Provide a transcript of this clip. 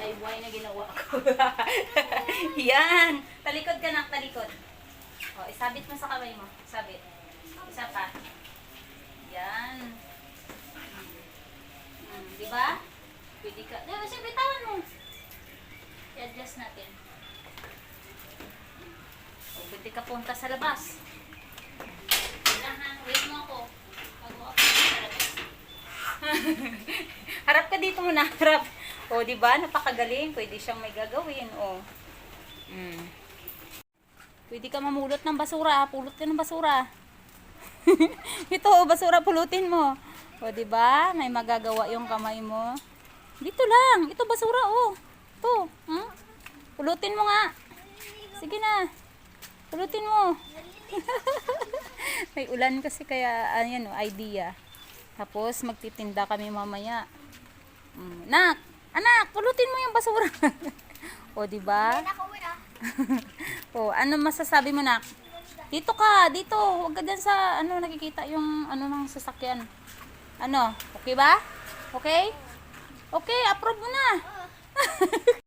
buhay-buhay na ginawa ko. Yan. Talikod ka na, talikod. O, isabit mo sa kamay mo. Sabit. Isa pa. Yan. Hmm, di ba? Pwede ka. Di ba, siyempre, tawan mo. I-adjust natin. O, pwede ka punta sa labas. Wait lang ha. Wait mo ako. Bago ako sa labas. harap ka dito muna, harap. O, di ba? Napakagaling. Pwede siyang may gagawin. O. Mm. Pwede ka mamulot ng basura. Pulot ka ng basura. Ito, basura pulutin mo. O, di ba? May magagawa yung kamay mo. Dito lang. Ito, basura, o. Ito. Hmm? Pulutin mo nga. Sige na. Pulutin mo. May ulan kasi kaya, ayan o, idea. Tapos, magtitinda kami mamaya. Mm, nak, anak, pulutin mo yung basura. o, di ba? o, ano masasabi mo, nak? Dito ka, dito. Huwag ka dyan sa, ano, nakikita yung, ano, ng sasakyan. Ano, okay ba? Okay? Okay, approve mo na.